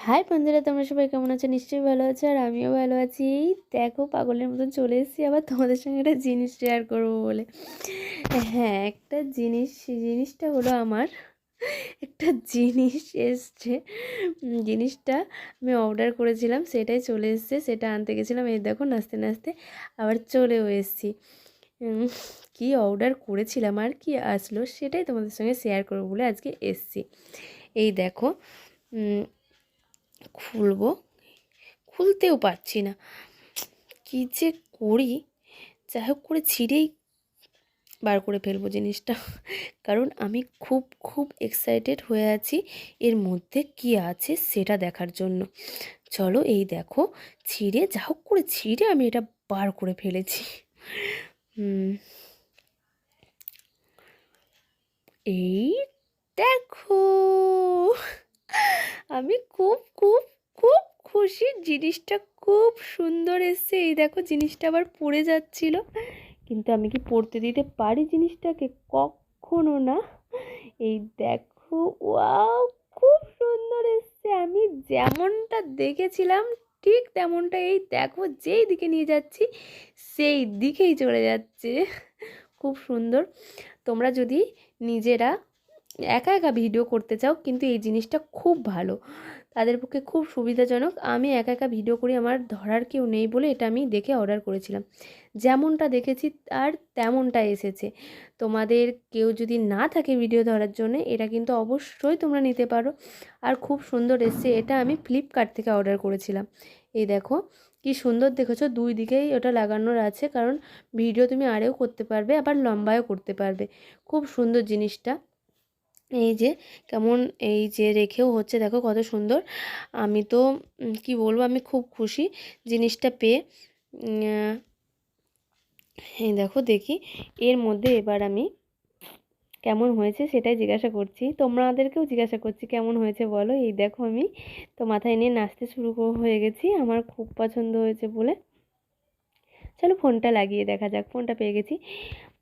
High বন্ধুরা, তোমরা সবাই কেমন আছো? নিশ্চয়ই ভালো আছো আর আমিও ভালো আছি। এই দেখো, পাগলের মতন চলে এসেছি, আবার তোমাদের সঙ্গে একটা জিনিস শেয়ার করব বলে। হ্যাঁ একটা জিনিস জিনিসটা হলো আমার। একটা জিনিস এসছে। জিনিসটা আমি অর্ডার করেছিলাম, সেটাই চলে এসছে, সেটা আনতে গেছিলাম। এই দেখো, নাচতে নাচতে আবার চলেও এসেছি। কি অর্ডার করেছিলাম আর কি আসলো, সেটাই তোমাদের সঙ্গে শেয়ার করব বলে আজকে এসছি। এই দেখো খুলবো? খুলতেও পারছি না। কী যে করি? যাই হোক করে ছিঁড়েই বার করে ফেলব জিনিসটা। কারণ আমি খুব খুব এক্সাইটেড হয়ে আছি। এর মধ্যে কি আছে সেটা দেখার জন্য। চলো এই দেখো, ছিঁড়ে, যা হোক করে ছিঁড়ে আমি এটা বার করে ফেলেছি। এই দেখো আমি খুব খুব খুব খুশি জিনিসটা খুব সুন্দর এসছে। এই দেখো জিনিসটা আবার পড়ে যাচ্ছিল। কিন্তু আমি কি পড়তে দিতে পারি জিনিসটাকে? কখনো না। এই দেখো, ওয়াও, খুব সুন্দর এসছে। আমি যেমনটা দেখেছিলাম, ঠিক তেমনটা এই দেখো যেই দিকে নিয়ে যাচ্ছি, সেই দিকেই চলে যাচ্ছে। খুব সুন্দর। তোমরা যদি নিজেরা একা একা ভিডিও করতে চাও, কিন্তু এই জিনিসটা খুব ভালো। তাদের পক্ষে খুব সুবিধাজনক। আমি একা একা ভিডিও করি, আমার ধরার কেউ নেই বলে এটা আমি দেখে অর্ডার করেছিলাম। যেমনটা দেখেছি আর তেমনটা এসেছে। তোমাদের কেউ যদি না থাকে ভিডিও ধরার জন্য, এটা কিন্তু অবশ্যই তোমরা নিতে পারো। আর খুব সুন্দর এসছে, এটা আমি ফ্লিপকার্ট থেকে অর্ডার করেছিলাম। এই দেখো, কি সুন্দর দেখেছ, দুই দিকেই ওটা লাগানোর আছে। কারণ ভিডিও তুমি আরেও করতে পারবে, আবার লম্বায়ও করতে পারবে। খুব সুন্দর জিনিসটা। এই যে কেমন এই যে রেখেও হচ্ছে, দেখো কত সুন্দর। আমি তো কি বলব, আমি খুব খুশি জিনিসটা পেয়ে। এই দেখো দেখি, এর মধ্যে এবার আমি কেমন হয়েছে সেটাই জিজ্ঞাসা করছি। তোমাদেরকেও জিজ্ঞাসা করছি কেমন হয়েছে বলো? এই দেখো আমি তো মাথায় নিয়ে নাচতে শুরু হয়ে গেছি। আমার খুব পছন্দ হয়েছে বলে। চলো ফোনটা লাগিয়ে দেখা যাক, ফোনটা পেয়ে গেছি।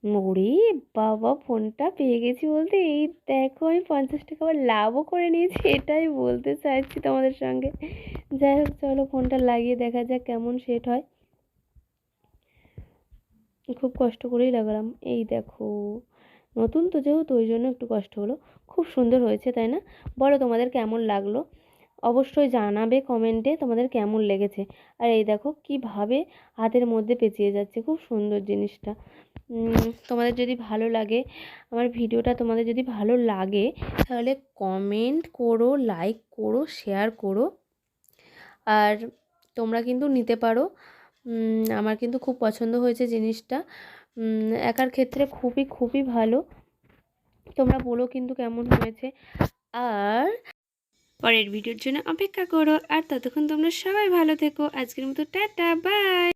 ওরে বাবা, ফোনটা পেয়ে গেছি বলতে। এই দেখো, আমি পঞ্চাশ টাকা আবার লাভও করে নিয়েছি, এটাই বলতে চাইছি তোমাদের সঙ্গে। যাই হোক, চলো ফোনটা লাগিয়ে দেখা যাক কেমন সেট হয়। খুব কষ্ট করেই লাগালাম। এই দেখো, নতুন তো যেহেতু, ওই জন্য একটু কষ্ট হলো। খুব সুন্দর হয়েছে, তাই না? বলো তোমাদের কেমন লাগল? অবশ্যই জানাবে কমেন্টে তোমাদের কেমন লেগেছে। আর এই দেখো কীভাবে হাতের মধ্যে পেঁচিয়ে যাচ্ছে, খুব সুন্দর জিনিসটা। তোমাদের যদি ভালো লাগে, আমার ভিডিওটা তোমাদের যদি ভালো লাগে, তাহলে কমেন্ট করো, লাইক করো, শেয়ার করো। আর তোমরা কিন্তু নিতে পারো। আমার কিন্তু খুব পছন্দ হয়েছে জিনিসটা। একার ক্ষেত্রে খুবই খুবই ভালো। তোমরা বলো কিন্তু কেমন হয়েছে। আর পরের ভিডিওর জন্য অপেক্ষা করো। আর ততক্ষণ তোমরা সবাই ভালো থেকো। আজকের মতো টাটা, বাই।